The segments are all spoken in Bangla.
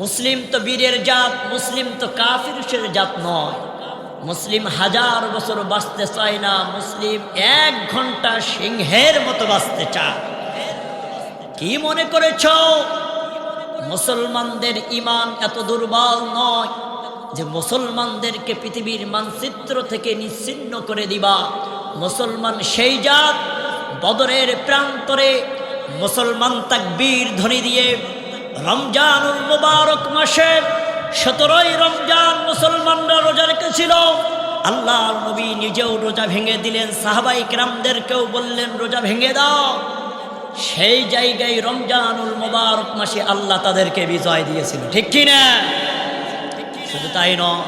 মুসলিম তো বীরের জাত, মুসলিম তো কাফিরুষের জাত নয়। মুসলিম হাজার বছর বাঁচতে চায় না, মুসলিম এক ঘণ্টা সিংহের মতো বাঁচতে চায়। কি মনে করেছ? মুসলমানদের ইমান এত দুর্বল নয় যে মুসলমানদেরকে পৃথিবীর মানচিত্র থেকে নিচ্ছিন্ন করে দিবা। মুসলমান সেই জাত, বদরের প্রান্তরে মুসলমান তাকবীর ধ্বনি দিয়ে রমজানুল মুবারক মাসে সতেরোই রমজান মুসলমানরা রোজা রেখেছিল আল্লাহ নবী নিজেও রোজা ভেঙে দিলেন, সাহাবাই ক্রামদেরকেও বললেন, রোজা ভেঙে দাও। সেই জায়গায় রমজানুল মোবারক মাসে আল্লাহ তাদেরকে বিজয় দিয়েছিল, ঠিক কি না? শুধু তাই নয়,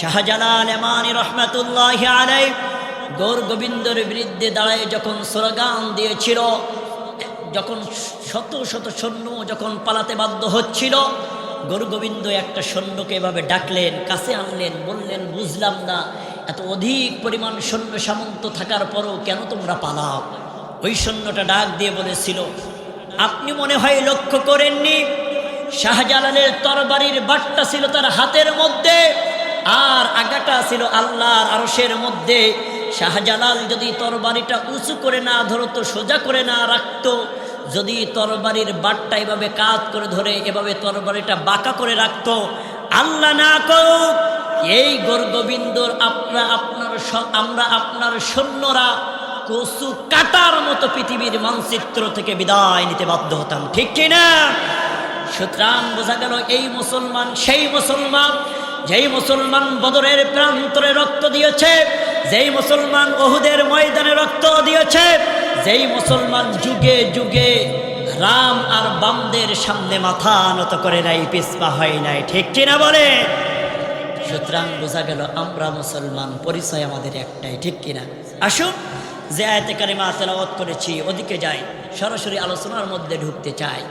শাহজালাল এমানি রহমতুল্লাহ আলাই গৌর গোবিন্দর বিরুদ্ধে দাঁড়ায় যখন স্লোগান দিয়েছিল যখন শত শত সৈন্য যখন পালাতে বাধ্য হচ্ছিল গরু গোবিন্দ একটা সৈন্যকে এভাবে ডাকলেন, কাছে আনলেন, বললেন, বুঝলাম না, এত অধিক পরিমাণ সৈন্য সামন্ত থাকার পরও কেন তোমরা পালাও? ওই সৈন্যটা ডাক দিয়ে বলেছিল, আপনি মনে হয় লক্ষ্য করেননি, শাহজালালের তরবারির বাট্টা ছিল তার হাতের মধ্যে, আর আগাটা ছিল আল্লাহর আরশের মধ্যে শাহজালাল যদি তরবারিটা উঁচু করে না ধরতো সোজা করে না রাখতো, যদি তরবারির বাটটা এভাবে কাত করে ধরে, এভাবে তরবারিটা বাঁকা করে রাখতো, আল্লাহ না করুক, এই গোরগোবিন্দর আপনার আপনার আমরা আপনার সৈন্যরা কচু কাটার মতো পৃথিবীর মানচিত্র থেকে বিদায় নিতে বাধ্য হতাম, ঠিক কিনা সুতরাং বোঝা গেল এই মুসলমান, সেই মুসলমান, যেই মুসলমান বদরের প্রান্তরে রক্ত দিয়েছে যেই মুসলমান ওহুদের ময়দানে রক্ত দিয়েছে, যেই মুসলমান যুগে যুগে রাম আর বামদের সামনে মাথা নত করে নাই পিসপা হয় নাই। ঠিক কিনা বলে? সুতরাং বোঝা গেল আমরা মুসলমান, পরিচয় আমাদের একটাই, ঠিক কিনা? আসুন, যে আয়তে কারিমা তেলাওয়াত করেছি, ওদিকে যাই, সরাসরি আলোচনার মধ্যে ঢুকতে চাই।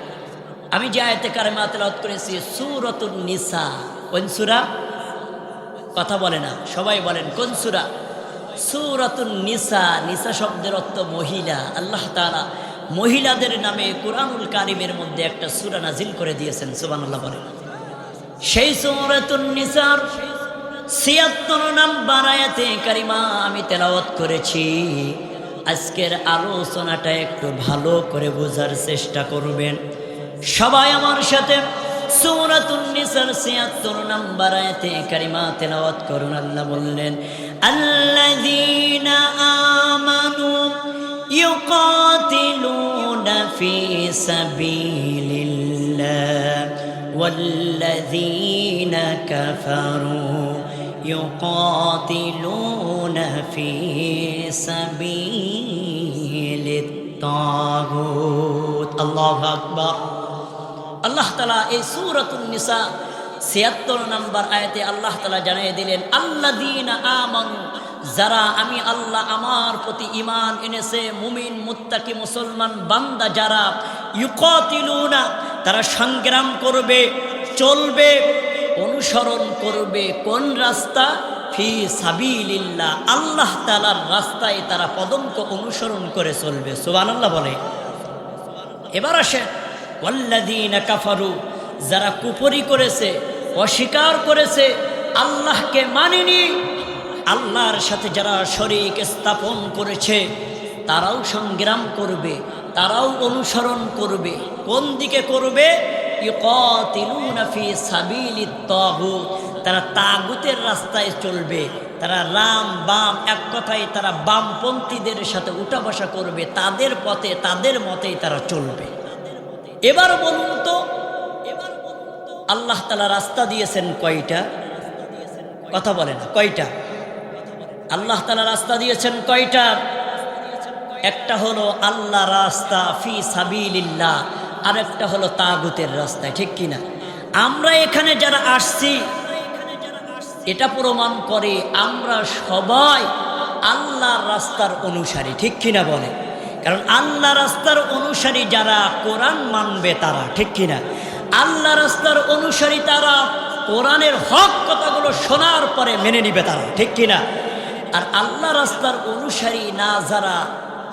আমি যে আয়তে কারিমা তেলাওয়াত করেছি, সুরতুন নিসা। কোন সুরা? কথা বলে না, সবাই বলেন, কোন সুরা? সুরাতুন নিসা নিসা শব্দের অর্থ মহিলা। আল্লাহ তাআলা মহিলাদের নামে কোরআনুল কারিমের মধ্যে একটা সুরা নাজিল করে দিয়েছেন, সুবহানাল্লাহ বলেন। সেই সুরাতুন নিসার ছিয়াত্তর নাম্বার আয়াতে কারিমা আমি তেলাওয়াত করেছি। আজকের আলোচনাটা একটু ভালো করে বোঝার চেষ্টা করবেন। সবাই আমার সাথে সূরাতুন নিসার 76 নাম্বার আয়াতে কারিমা তেলাওয়াত করুন আল্লাহ বললেন আল্লাযীনা আমানু ইউকাতিলুনা ফি সাবিলিল্লাহ والذين كفروا يقاتلون في سبيل الطاغوت الله أكبر আল্লাহ তালা এই সুরতুল নিসা ছিয়াত্তর নম্বর আয়াতে আল্লাহ তালা জানিয়ে দিলেন আল্লাহ দিন আমন, যারা আমি আল্লাহ আমার প্রতি ইমান এনেছে, মুমিন, মুত্তাকি, মুসলমান, বান্দা যারা ইউকাতিলুনা, তারা সংগ্রাম করবে, চলবে, অনুসরণ করবে কোন রাস্তা? ফি সাবিলিল্লাহ, আল্লাহ তালার রাস্তায় তারা পদঙ্ক অনুসরণ করে চলবে। সুবহানাল্লাহ বলে। এবার আসেন ওয়াল্লাদিনা কাফারু, যারা কুপরি করেছে, অস্বীকার করেছে, আল্লাহকে মানেনি, আল্লাহর সাথে যারা শরিক স্থাপন করেছে, তারাও সংগ্রাম করবে, তারাও অনুসরণ করবে। কোন দিকে করবে? তারা তাগুতের রাস্তায় চলবে, তারা রাম, বাম, এক কথায় তারা বামপন্থীদের সাথে উঠা বসা করবে, তাদের পথে, তাদের মতেই তারা চলবে। এবার বলুন তো, আল্লাহ তালা রাস্তা দিয়েছেন কয়টা? কথা বলে না কয়টা? আল্লাহ তালা রাস্তা দিয়েছেন কয়টা? একটা হলো আল্লাহ রাস্তা ফি সাবিলিল্লাহ আর একটা হলো তাগুতের রাস্তায় ঠিক কিনা আমরা এখানে যারা আসছি, এটা প্রমাণ করে আমরা সবাই আল্লাহর রাস্তার অনুসারী, ঠিক কিনা বলে কারণ আল্লাহ রাস্তার অনুসারী যারা কোরআন মানবে তারা, ঠিক কিনা? আল্লাহ রাস্তার অনুসারী তারা কোরআনের হক কথাগুলো শোনার পরে মেনে নিবে তারা, ঠিক কিনা? আর আল্লাহ রাস্তার অনুসারী না যারা,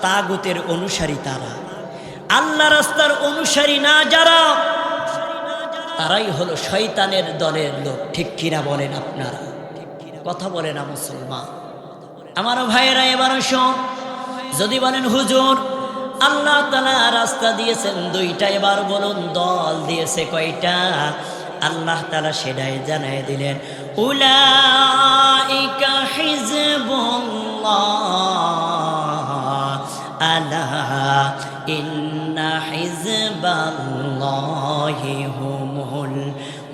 তাগুতের অনুসারী তারা। আল্লাহ রাস্তার অনুসারী না যারা, তারাই হলো শয়তানের দলের লোক, ঠিক কিনা বলেন আপনারা? কথা বলে না মুসলমান। আমার ভাইয়েরা, এবার শোন যদি বলেন, হুজুর, আল্লাহ তালা রাস্তা দিয়েছেন দুইটা, এবার বলুন দল দিয়েছে কয়টা? আল্লাহ তালা সেটাই জানাই দিলেন, উলাইকা হিজবুল্লাহ আলা ইন্না হিজবাল্লাহি হুমুল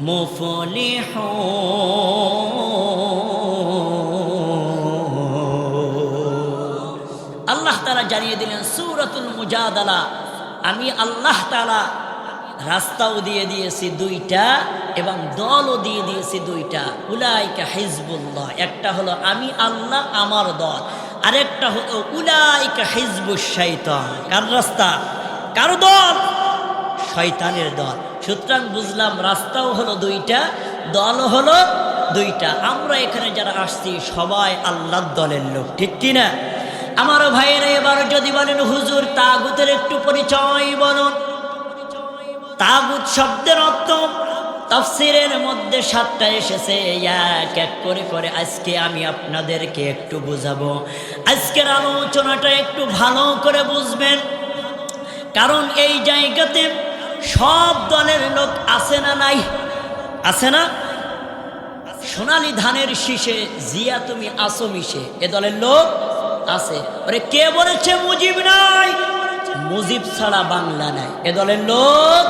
মুফলিহুন। মুজাদালা। আমি আল্লাহ তালা রাস্তাও দিয়ে দিয়েছি দুইটা এবং দলও দিয়ে দিয়েছি দুইটা। উলাইকা হিজবুল্লাহ। একটা হলো আমি আল্লাহ, আমার দল। আরেকটা হলো উলাইকা হিজবুস শৈতান কার রাস্তা? কার দল? শয়তানের দল। সুতরাং বুঝলাম রাস্তাও হলো দুইটা, দলও হলো দুইটা। আমরা এখানে যারা আসছি সবাই আল্লাহর দলের লোক। ঠিক কিনা? আমার ভাইয়েরা এবার যদি বলেন, হুজুর, তাগুতের একটু পরিচয় বলুন। তাগুত শব্দের অর্থ তফসিরের মধ্যে সাতটা এসেছে। এক এক করে করে আজকে আমি আপনাদেরকে একটু বুঝাবো। আজকের আলোচনাটা একটু ভালো করে বুঝবেন। কারণ এই জায়গাতে সব দলের লোক আছে না নাই? আছে না? সোনালি ধানের শীষে, জিয়া তুমি আসো মিশে। এ দলের লোক আছে। ওরে কে বলেছে মুজিব নাই? মুজিব ছাড়া বাংলা নাই। এ দলের লোক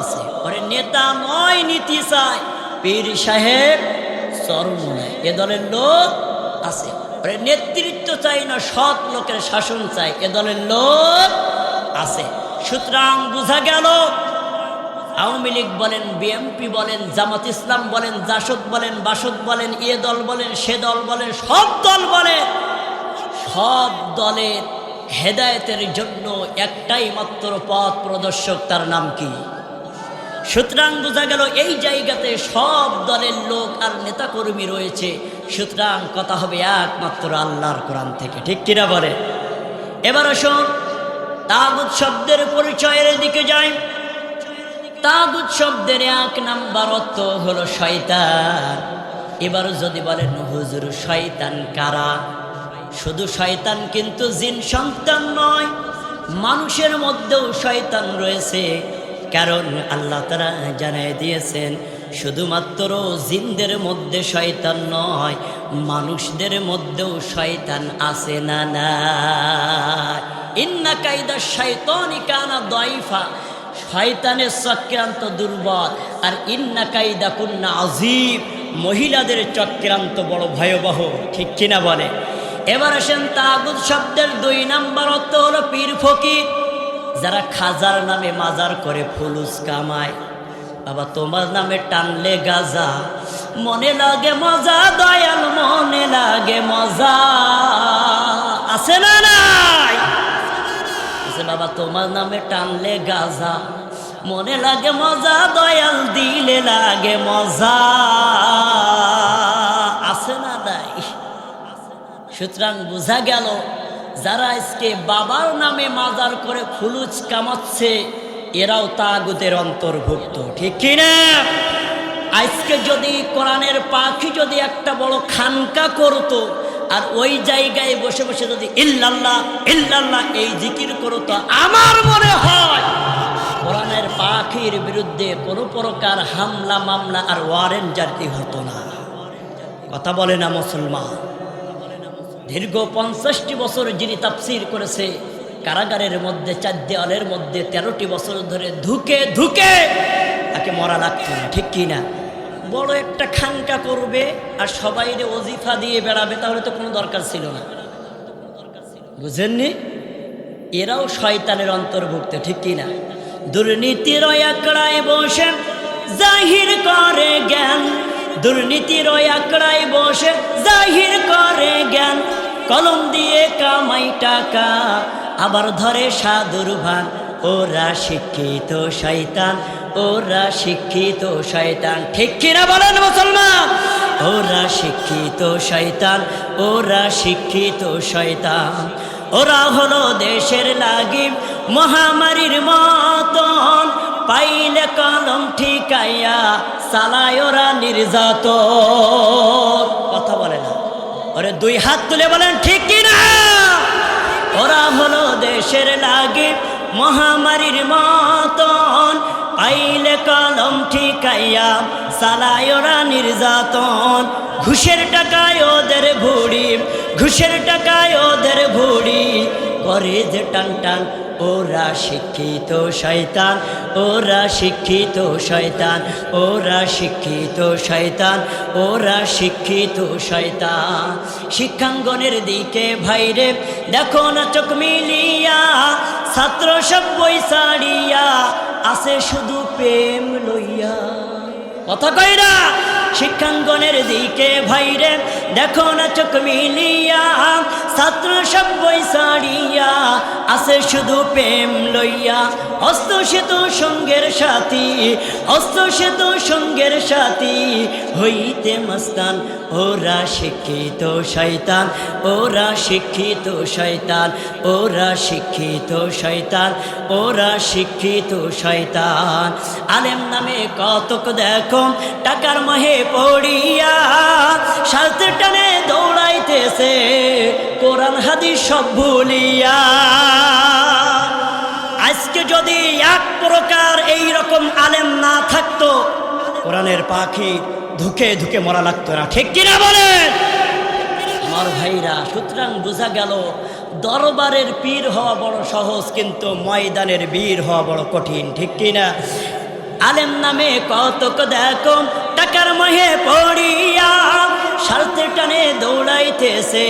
আছে। ওরে নেতা নয়, নীতি চায় পীর সাহেব চরম নাই। এ দলের লোক আছে। ওরে নেতৃত্ব চাই না, সৎ লোকের শাসন চাই। এ দলের লোক আছে। সুতরাং বোঝা গেল, আওয়ামী লীগ বলেন বিএমপি বলেন, জামাত ইসলাম বলেন, জাসদ বলেন, বাসদ বলেন, এ দল বলেন, সে দল বলেন, সব দল বলেন। সব দলের হেদায়েতের জন্য একটাই মাত্র পথ প্রদর্শক, তার নাম কি? সুতরাং বোঝা গেল এই জায়গাতে সব দলের লোক আর নেতাকর্মী রয়েছে। সুতরাং কথা হবে একমাত্র আল্লাহর কোরআন থেকে, ঠিক কিনা বলে? এবার আসুন, তাগুত শব্দের পরিচয়ের দিকে যাই। তাগুত শব্দের এক নাম্বার অর্থ হলো শয়তান। এবার যদি বলেন, হুজুর, শয়তান কারা? শুধু শয়তান কিন্তু জিন সন্তান নয়, মানুষের মধ্যেও শয়তান রয়েছে। কারণ আল্লাহ তারা জানাই দিয়েছেন, শুধুমাত্র জিনদের মধ্যে শয়তান নয়, মানুষদের মধ্যেও শয়তান আছে না না ইন্না কায়দা শয়তানি কানা দয়ফা শয়তানের চক্রান্ত দুর্বল, আর ইন্না কায়দা কুন্না আজিব মহিলাদের চক্রান্ত বড় ভয়াবহ, ঠিক কিনা বলে? এবার আসেন তাগুদ শব্দের দুই নাম্বার অর্থ হলো পীর ফকির, যারা খাজার নামে মাজার করে ফুলুস কামায়। বাবা, তোমার নামে টানলে গাজা, মনে লাগে মজা, দয়াল মনে লাগে মজা। আছে না নাই? বাবা, তোমার নামে টানলে গাজা, মনে লাগে মজা, দয়াল দিলে লাগে মজা। আছে না নাই? সুতরাং বোঝা গেল, যারা আজকে বাবার নামে মাজার করে ফুলুজ কামাচ্ছে, এরাও তাগুতের অন্তর্ভুক্ত, ঠিক কিনা? আজকে যদি কোরআনের পাখি যদি একটা বড় খানকা করতো, আর ওই জায়গায় বসে বসে যদি ইল্লাল্লাহ ইল্লাল্লাহ এই জিকির করতো, আমার মনে হয় কোরআনের পাখির বিরুদ্ধে কোনো প্রকার হামলা, মামলা আর ওয়ারেন্ট জারি হতো না। কথা বলে না মুসলমান। দীর্ঘ পঞ্চাশটি বছর যিনি তাফসির করেছে, কারাগারের মধ্যে, চার দেওয়ালের মধ্যে তেরোটি বছর ধরে ধুকে ধুকে তাকে মরা লাগতো না, ঠিক কি না? বড় একটা খানকা করবে আর সবাই অজিফা দিয়ে বেড়াবে, তাহলে তো কোনো দরকার ছিল না। বুঝেননি? এরাও শয়তানের অন্তর্ভুক্ত, ঠিক কি না? দুর্নীতির একড়ায় বসে, জাহির করে জ্ঞান। দুর্নীতির আকড়ায় বসে জাহির করে জ্ঞান। কলম দিয়ে কামাই টাকা, আবার ধরে সাধুর ভান। ওরা শিক্ষিত শয়তান, ওরা শিক্ষিত শয়তান। ঠিক কিনা বলেন মুসলমান? ওরা শিক্ষিত শয়তান, ওরা শিক্ষিত শয়তান। ওরা হলো দেশের লাগি মহামারীর মতন। পাইলে কলম ঠিকাইয়া চালায় ওরা নির্যাত কথা বলে না। ওরে দুই হাত তুলে বলেন, ঠিক কি না? ওরা হলো দেশের লাগে মহামারীর মতন। পাইলে কলম ঠিকাইয়া চালায় ওরা নির্যাতন। ঘুষের টাকায় ওদের ভুড়ি, ঘুষের টাকায় ওদের ভুড়ি। করে যে টান টান ওরা শিক্ষিত শয়তান, ওরা শিক্ষিত শয়তান, ওরা শিক্ষিত শয়তান, ওরা শিক্ষিত শয়তান। শিক্ষাঙ্গনের দিকে ভাইরে দেখো না চোখ মিলিয়া, ছাত্র সব বই সারিয়া আসে শুধু প্রেম লইয়া। কথা কই না? শিক্ষাঙ্গনের দিকে ভাইরে দেখো না চোখ মিলিয়া ছাত্র সব সারিয়া আসে শুধু প্রেম লইয়া। অস্ত সেতু সঙ্গের সাথী অস্ত সেতু সঙ্গের সাথী। হইতে মস্তান, ওরা শিক্ষিত শয়তান, ওরা শিক্ষিত শয়তান, ওরা শিক্ষিত শয়তান, ওরা শিক্ষিত শয়তান। আলেম নামে কতক দেখো, টাকার মহে পড়িয়া সালতে টানে দৌড়াইতেছে। কোরআন হাদিস সব ভুলিয়া। আজকে যদি এক প্রকার এই রকম আলেম না থাকতো, কোরআনের পাখি ধুকে ধুকে মরা লাগতো না। ঠিক কিনা বলেন? আমার ভাইরা, সুতরাং বোঝা গেল, দরবারের পীর হওয়া বড় সহজ, কিন্তু ময়দানের বীর হওয়া বড় কঠিন। ঠিক কিনা? আলেম নামে কতক দেখো টাকার মহে পড়িয়া। সারতে টানে দৌড়াইতেছে।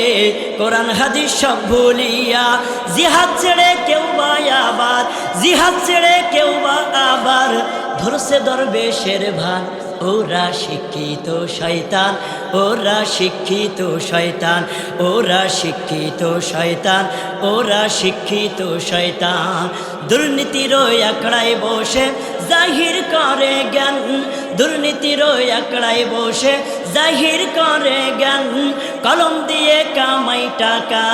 কোরআন, হাদিস সব ভুলিয়া জিহাদ ছেড়ে কেউ বা আবার জিহাদ ছেড়ে কেউ বা আবার ধরছে দরবেশের ভান। ওরা শিক্ষিত শয়তান, ওরা শিক্ষিত শয়তান, ওরা শিক্ষিত শয়তান, ওরা শিক্ষিত শয়তান। দুর্নীতির একড়ায় বসে জাহির করে জ্ঞান। দুর্নীতির একড়ায় বসে জাহির করে জ্ঞান। কলম দিয়ে কামাই টাকা,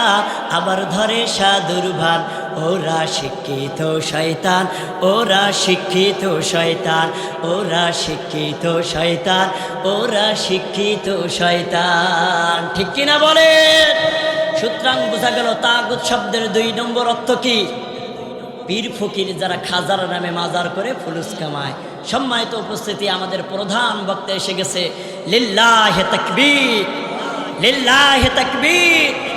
আবার ধরে সাধুর ভান। ওরা শিক্ষিত শয়তান, ওরা শিক্ষিত শয়তান, ওরা শিক্ষিত শয়তান, ওরা শিক্ষিত শয়তান। ঠিক কিনা বলেন? সুতরাং বোঝা গেল তাগুত শব্দের দুই নম্বর অর্থ কি? পীর ফকির যারা খাজার নামে মাজার করে ফুলুস কামায়। সম্মানিত উপস্থিতি, আমাদের প্রধান বক্তা এসে গেছে, লিল্লাহে তাকবীর লিল্লাহে তাকবীর।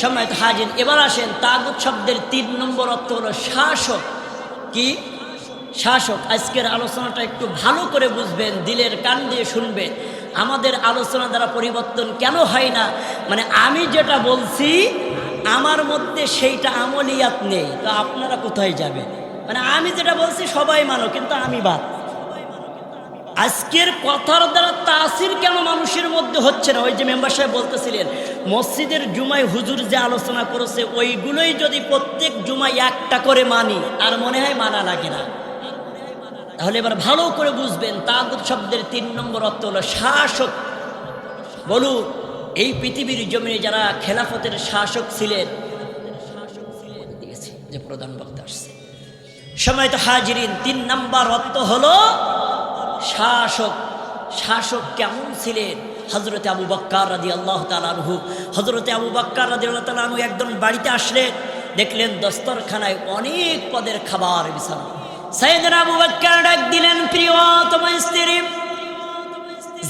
সম্মানিত হাজির, এবার আসেন তাগুত শব্দের তিন নম্বর অর্থ হলো শাসক। কি? শাসক। আজকের আলোচনাটা একটু ভালো করে বুঝবেন, দিলের কান দিয়ে শুনবেন। আমাদের আলোচনা দ্বারা পরিবর্তন কেন হয় না? মানে আমি যেটা বলছি, আমার মধ্যে সেইটা আমলিয়াত নেই। তো আপনারা কোথায় যাবেন? মানে আমি যেটা বলছি সবাই মানো, কিন্তু আমি বাদ। আজকের কথার দ্বারা তাসির কেন মানুষের মধ্যে হচ্ছে না? ওই যে মেম্বার সাহেব বলতেছিলেন, মসজিদের জুমায় হুজুর যে আলোচনা করেছে, ওইগুলোই যদি প্রত্যেক জুমায় একটা করে মানি, আর মনে হয় মানা লাগে না। তাহলে এবার ভালো করে বুঝবেন, তাগুত শব্দের তিন নম্বর অর্থ হলো শাসক। বলুন, এই পৃথিবীর জমিনে যারা খেলাফতের শাসক ছিলেন, যে প্রধান বক্তা আসছে। সময় তো হাজিরিন, তিন নাম্বার অর্থ হলো শাসক শাসক কেমন ছিলেন? হজরতে আবু বক্কার রাদি আল্লাহ তালানহু হজরতে আবু বক্কার রাদি আল্লাহ তালানহু একদম বাড়িতে আসলেন, দেখলেন দস্তরখানায় অনেক পদের খাবার বিছানো। সাইদিন আবু বক্কার ডাক দিলেন, প্রিয়তম স্ত্রী,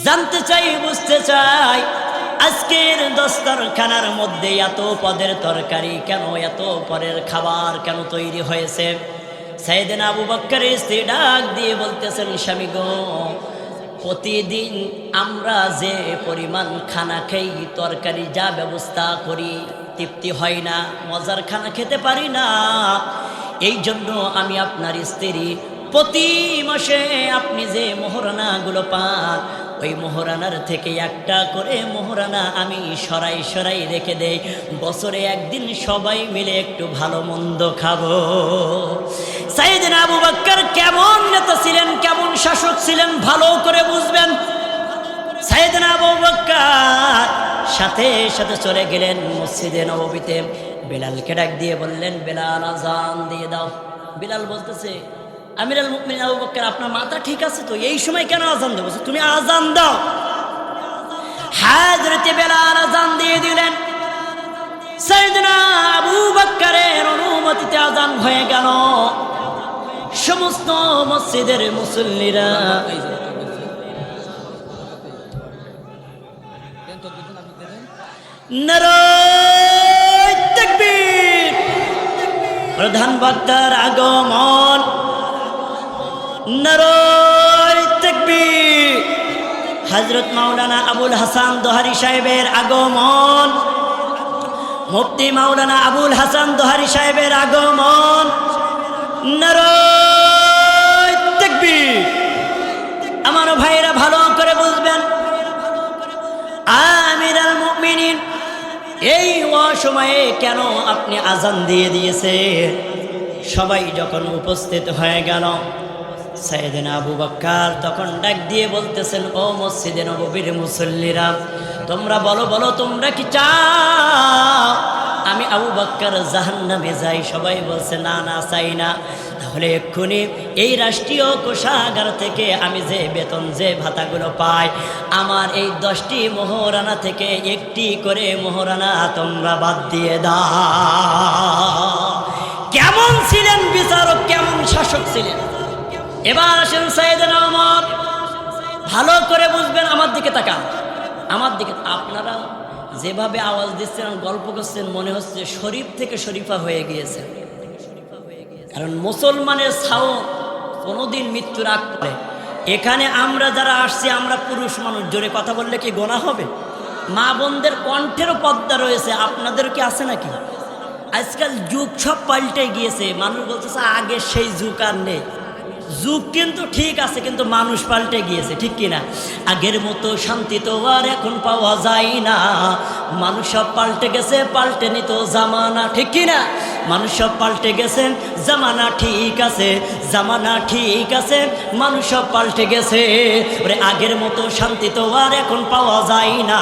জানতে চাই, বুঝতে চাই, আজকের দস্তরখানার মধ্যে এত পদের তরকারি কেন? এত পরের খাবার কেন তৈরি হয়েছে? সাইদিন আবু বক্করের স্ত্রী ডাক দিয়ে বলতেছেন, স্বামী গো, প্রতিদিন আমরা যে পরিমাণ খানা খেই, তরকারি যা ব্যবস্থা করি, তৃপ্তি হয় না, মজার খানা খেতে পারি না। এই জন্য আমি আপনার স্ত্রী প্রতি মাসে আপনি যে মোহরানাগুলো পান, ওই মোহরানার থেকে একটা করে মোহরানা আমি সরাই সরাই রেখে দেই। বছরে একদিন সবাই মিলে একটু ভালো মন্দ খাব। সাইদিন আবু বাক্কার কেমন নেতা ছিলেন, কেমন শাসক ছিলেন, ভালো করে বুঝবেন। সাইদিন আবু বাক্কার সাথে সাথে চলে গেলেন মসজিদে নবীতে বেলালকে ডাক দিয়ে বললেন, বেলাল, আজান দিয়ে দাও। বেলাল বলতেছে, আমিরাল মুকমিন আবু বক্কর আপনার মাথা ঠিক আছে তো? এই সময় কেন আজান দেবো? তুমি আজান দাও। হাজরতে বেলাল আজান দিয়ে দিলেন। সাইদনা আবু বক্করের অনুমতিতে আজান হয়ে গেল। সমস্ত মসজিদের মুসল্লিরা। প্রধান বক্তার আগমন। হজরত মাওলানা আবুল হাসান দোহারি সাহেবের আগমন। মুফতি মাওলানা আবুল হাসান দোহারি সাহেবের আগমন। নারায় আমার ভাইরা ভালো করে বুঝবেন। এই অসময়ে কেন আপনি আজান দিয়ে দিয়েছে সবাই যখন উপস্থিত হয়ে গেল সাইদিন আবু বাক্কার তখন ডাক দিয়ে বলতেছেন, ও মসজিদে নববীর মুসল্লিরা, তোমরা বলো বলো তোমরা কি চাও? আমি আবু বাক্কার জাহান্নামে যাই, সবাই বলছে, না না, চাই না। তাহলে এক্ষুনি এই রাষ্ট্রীয় কোষাগার থেকে আমি যে বেতন, যে ভাতাগুলো পাই, আমার এই দশটি মোহরানা থেকে একটি করে মোহরানা তোমরা বাদ দিয়ে দাও। কেমন ছিলেন বিচারক, কেমন শাসক ছিলেন? এবার আসেন সাইদেন আমার ভালো করে বুঝবেন আমার দিকে তাকান। আমার দিকে আপনারা যেভাবে আওয়াজ দিচ্ছেন, গল্প করছেন, মনে হচ্ছে শরীফ থেকে শরীফা হয়ে গিয়েছে। কারণ মুসলমানের ছাও কোনোদিন মৃত্যুর আগ করে এখানে আমরা যারা আসছি, আমরা পুরুষ মানুষ। জোরে কথা বললে কি গোনা হবে? মা বোনদের কণ্ঠেরও পদ্মা রয়েছে। আপনাদের কি আছে নাকি? আজকাল যুগ সব পাল্টে গিয়েছে। মানুষ বলতেছে, আগে সেই যুগ আর নেই। যুগ কিন্তু ঠিক আছে, কিন্তু মানুষ পাল্টে গিয়েছে, ঠিক কিনা? আগের মতো শান্তি তো আর এখন পাওয়া যায় না। মানুষ সব পাল্টে গেছে, পাল্টে নিত জামানা, ঠিক কিনা? মানুষ সব পাল্টে গেছে, জামানা ঠিক আছে, জামানা ঠিক আছে, মানুষ সব পাল্টে গেছে। ওরে আগের মতো শান্তি তো আর এখন পাওয়া যায় না।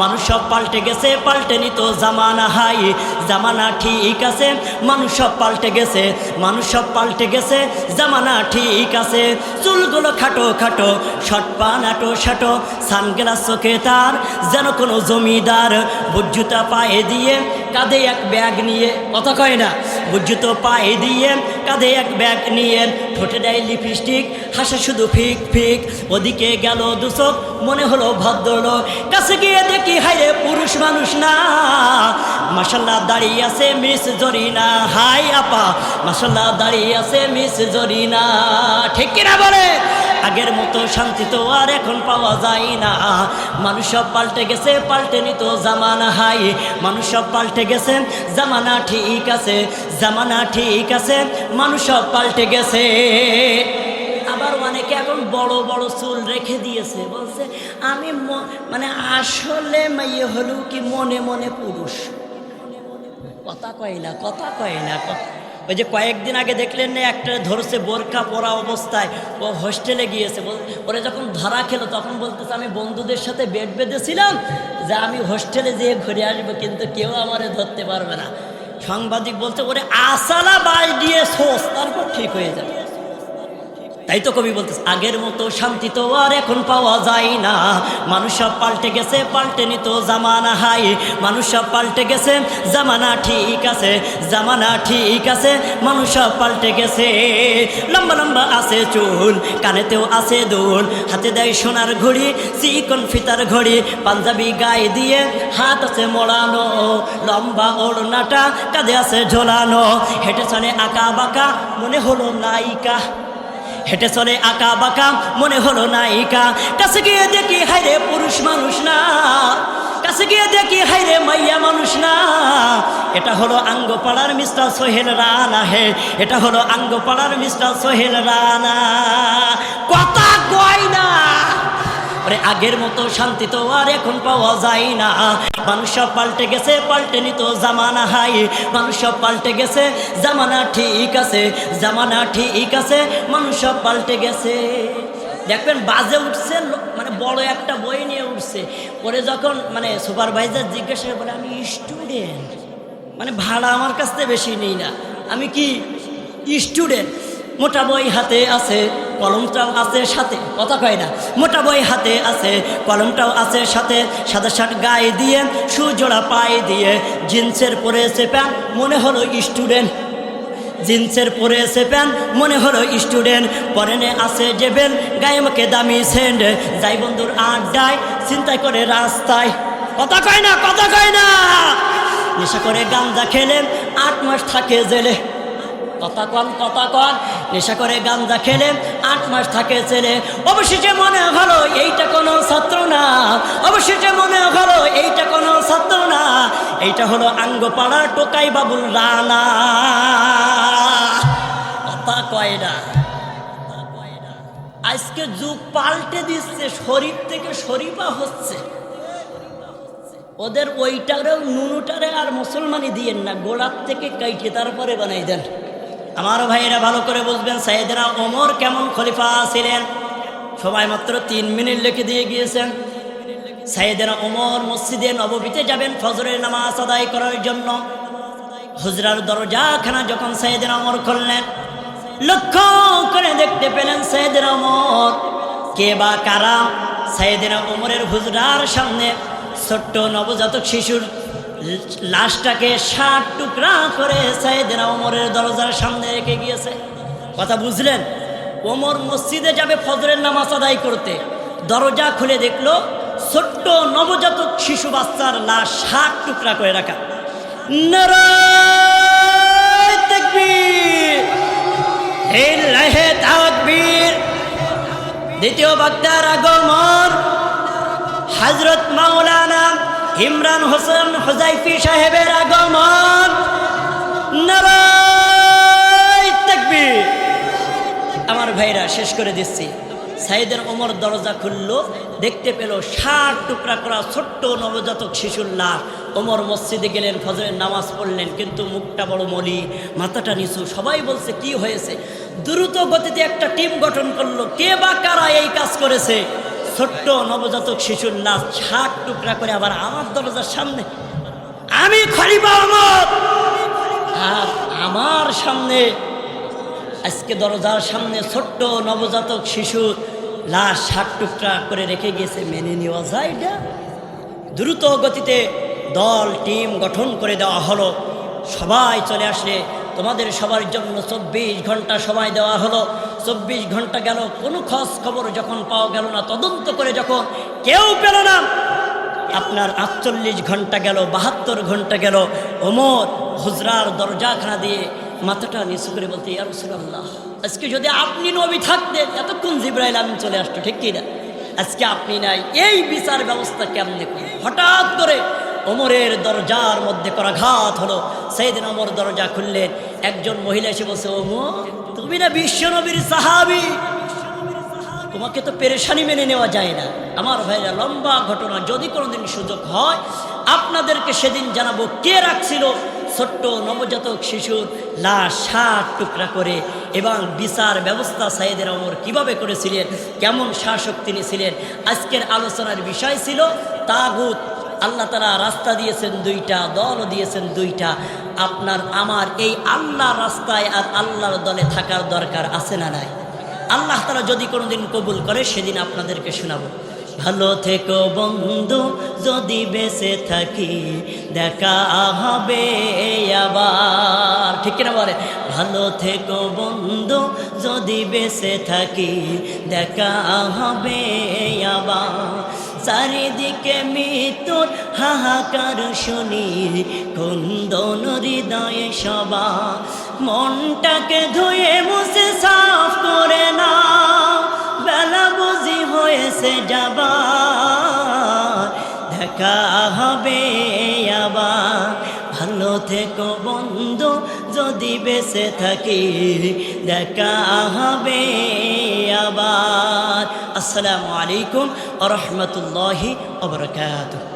মানুষ সব পাল্টে গেছে, পাল্টে নিত জামানা হাই, জামানা ঠিক আছে, মানুষ সব পাল্টে গেছে, মানুষ সব পাল্টে গেছে, জামানা ঠিক আছে। চুলগুলো খাটো খাটো শট পা নাটো সাটো, সানগ্লাস চোখে তার যেন কোনো জমিদার বুজ্জুতা পায়ে দিয়ে কাঁধে এক ব্যাগ নিয়ে, কথা কয় না? বুজ্জুত পায়ে দিয়ে কাঁধে এক ব্যাগ নিয়ে ঠোঁটে দেয় লিপস্টিক হাসে শুধু ফিক ফিক। ওদিকে গেল দুচক মনে হলো ভদ্রলোক। কাছে গিয়ে দেখি হাইরে পুরুষ মানুষ না। মাসাল্লাহ দাঁড়িয়ে আছে মিস জরিনা। হাই আপা মাসাল্লাহ দাঁড়িয়ে আছে মিস জরিনা। ঠিক কিনা বলে? আগের মতো শান্তি তো আর এখন পাওয়া যায় না। মানুষ সব পাল্টে গেছে, পাল্টে নিত জামানা হাই। মানুষ সব পাল্টে গেছে, জামানা ঠিক আছে, জামানা ঠিক আছে, মানুষ সব পাল্টে গেছে। আবার অনেকে এখন বড় বড় চুল রেখে দিয়েছে, বলছে, আমি মানে আসলে মাইয়ে হলেও কি মনে মনে পুরুষ? কথা কয় না, কথা কয় না, কথা ওই যে কয়েকদিন আগে দেখলেন না, একটা ধরছে বোরখা পরা অবস্থায়। ও হোস্টেলে গিয়েছে। ওরা যখন ধরা খেলো, তখন বলতেছে, আমি বন্ধুদের সাথে বেড বেঁধেছিলাম, যে আমি হোস্টেলে যেয়ে ঘুরে আসব, কিন্তু কেউ আমারে ধরতে পারবে না। সাংবাদিক বলছে, ওরে আসালা, বাই দিয়ে সোস তারপর ঠিক হয়ে যাবে। তাই তো কবি বলতেছে, আগের মতো শান্তি তো আর এখন পাওয়া যায় না। মানুষ সব পাল্টে গেছে, পাল্টে নিত জামানা হাই। মানুষ সব পাল্টে গেছে, জামানা ঠিক আছে, জামানা ঠিক আছে। মানুষ সব পাল্টে গেছে। লম্বা লম্বা আছে চুল, কানেতেও আছে দুল। হাতে দেয় সোনার ঘড়ি, চিকন ফিতার ঘড়ি। পাঞ্জাবি গায়ে দিয়ে হাত আছে মোড়ানো, লম্বা ওড়নাটা কাঁধে আছে ঝোলানো। হেঁটে চলে আঁকা বাঁকা, মনে হলো নায়িকা। হেঁটে চলে আঁকা বাঁকা, মনে হলো নায়িকা। কাছে গিয়ে দেখি হাইরে পুরুষ মানুষ না। কাছে গিয়ে দেখি হাইরে মাইয়া মানুষ না। এটা হলো আঙ্গপাড়ার মিস্টার সোহেল রানা হে। এটা হলো আঙ্গপাড়ার মিস্টার সোহেল রানা। কথা কয় না। ওরে আগের মতো শান্তি তো আর এখন পাওয়া যায় না। মানুষ পাল্টে গেছে, পাল্টে নিত জামানা হাই। মানুষ পাল্টে গেছে, জামানা ঠিক আছে, জামানা ঠিক আছে, মানুষ পাল্টে গেছে। দেখবেন বাজে উঠছে মানে বড় একটা বই নিয়ে উঠছে। পরে যখন মানে সুপারভাইজার জিজ্ঞাসা করে আমি স্টুডেন্ট মানে ভাড়া আমার কাছ থেকে বেশি নেই না। আমি কি স্টুডেন্ট মোটা বই হাতে আছে, কলমটাও আছে সাথে, কথা কয় না। মোটা বই হাতে আছে, কলমটাও আছে সাথে, সাদা শার্ট গায়ে দিয়ে, সুজোড়া পায়ে দিয়ে, জিন্সের পরেছে প্যান্ট, মনে হলো স্টুডেন্ট। জিন্সের পরেছে প্যান্ট, মনে হলো স্টুডেন্ট। পরেনে আছে যে বেল গায়ে মুখে দামি সেন্ড যাই বন্ধুর আড্ডায় চিন্তায় করে রাস্তায়। কথা কয় না, কথা কয় না। নেশা করে গাঞ্জা খেলেন আট মাস থাকে জেলে। কথা কন কথা কন নেশা করে গাঞ্জা খেলে, আট মাস থাকে ছেলে। অবশেষে মনে হলো, এইটা কোনো ছাত্র না। অবশেষে মনে হলো, এইটা কোনো ছাত্র না। এইটা হলো আঙ্গপাড়ার টোকাই বাবুল রানা। কথা কয় না আজকে যুগ পাল্টে দিচ্ছে শরীফ থেকে শরীফা হচ্ছে। ওদের ওইটারেও নুনুটারে আর মুসলমানি দিয়েন না, গোড়ার থেকে কাইটে তারপরে বানাই দেন। আমার ভাইয়েরা ভালো করে বুঝবেন, সাইয়েদরা ওমর কেমন খলিফা ছিলেন? সবাই মাত্র তিন মিনিট লিখে দিয়ে গিয়েছেন। সাইয়েদরা ওমর মসজিদে নববীতে যাবেন ফজরের নামাজ আদায় করার জন্য। হুজরার দরজাখানা যখন সাইয়েদরা ওমর খুললেন, লক্ষ্য করে দেখতে পেলেন সাইয়েদরা ওমর। কে বা কারা? সাইয়েদরা ওমরের হুজরার সামনে ছোট্ট নবজাতক শিশুর লাশটাকে ষাট টুকরা করে সাইয়েদনা ওমরের দরজার সামনে রেখে গিয়েছে। কথা বুঝলেন? ওমর মসজিদে যাবে ফজরের নামাজ আদায় করতে। দরজা খুলে দেখল ছোট্ট নবজাতক শিশু বাচ্চার লাশ ষাট টুকরা করে রাখা! দ্বিতীয় বক্তার আগমন। হজরত মাওলানা ইমরান হোসেন হোজাইফি সাহেবের আগমন। আমার ভাইরা, শেষ করে দিচ্ছি। সাইদের ওমর দরজা খুলল, দেখতে পেল ষাট টুকরা করা ছোট্ট নবজাতক শিশুর লাশ। ওমর মসজিদে গেলেন, ফজরের নামাজ পড়লেন, কিন্তু মুখটা বড় মলি মাথাটা নিচু। সবাই বলছে, কি হয়েছে? দ্রুত গতিতে একটা টিম গঠন করল। কে বা কারা এই কাজ করেছে? ছোট্ট নবজাতক শিশুর লাশ ষাট টুকরা করে আবার আমার দরজার সামনে, আমি খলিফা আমার আর আমার সামনে, আজকে দরজার সামনে ছোট্ট নবজাতক শিশু লাশ ষাট টুকরা করে রেখে গিয়েছে মেনে নেওয়া যায় এটা দ্রুত গতিতে দল, টিম গঠন করে দেওয়া হলো। সবাই চলে আসলে, তোমাদের সবার জন্য চব্বিশ ঘণ্টা সময় দেওয়া হলো। চব্বিশ ঘণ্টা গেল, কোনো খোঁজ খবর যখন পাওয়া গেল না, তদন্ত করে যখন কেউ পেল না, আপনার আটচল্লিশ ঘণ্টা গেল, বাহাত্তর ঘণ্টা গেল, ওমর হুজরার দরজাখানা দিয়ে মাথাটা নিচু করে বলতে, ইয়া রসুল্লাহ আজকে যদি আপনি নবী থাকতেন, এতক্ষণ জিব্রাইল আমি চলে আসতো, ঠিক কিনা আজকে আপনি নাই, এই বিচার ব্যবস্থা কেমনে হঠাৎ করে ওমরের দরজার মধ্যে করাঘাত হলো। সেইদিন ওমর দরজা খুললেন। একজন মহিলা এসে বলছে, ওমর, তুমি না বিশ্ব নবীর সাহাবি? তোমাকে তো পেরেশানি মেনে নেওয়া যায় না। আমার ভাইরা, লম্বা ঘটনা। যদি কোনোদিন সুযোগ হয়, আপনাদেরকে সেদিন জানাব কে রাখছিল ছোট্ট নবজাতক শিশুর লাশ ষাট টুকরা করে এবং বিচার ব্যবস্থা সাইদের অমর কীভাবে করেছিলেন? কেমন শাসক তিনি ছিলেন? আজকের আলোচনার বিষয় ছিল তাগুত। আল্লাহ তারা রাস্তা দিয়েছেন দুইটা, দলও দিয়েছেন দুইটা। আপনার, আমার এই আল্লাহ রাস্তায় আর আল্লাহর দলে থাকার দরকার আছে না নাই? আল্লাহ তারা যদি কোনোদিন কবুল করে, সেদিন আপনাদেরকে শোনাবো। ভালো থেকো বন্ধু, যদি বেঁচে থাকি, দেখা হবে আবার। ঠিক কিনা বলে ভালো থেকো বন্ধু, যদি বেঁচে থাকি, দেখা হবে আবার। চারিদিকে মৃত্যুর হাহাকার শুনি কুন্দন হৃদয়ে সবা মনটাকে ধুয়ে মুছে সাফ করে না বেলা বুঝি হয়েছে যাবা। দেখা হবে আবার। ভালো থেকো বন্ধু যদি বেঁচে থাকি দেখা হবে আবার। আসসালামু আলাইকুম রহমতুল্লাহি রহমতুল্লাহি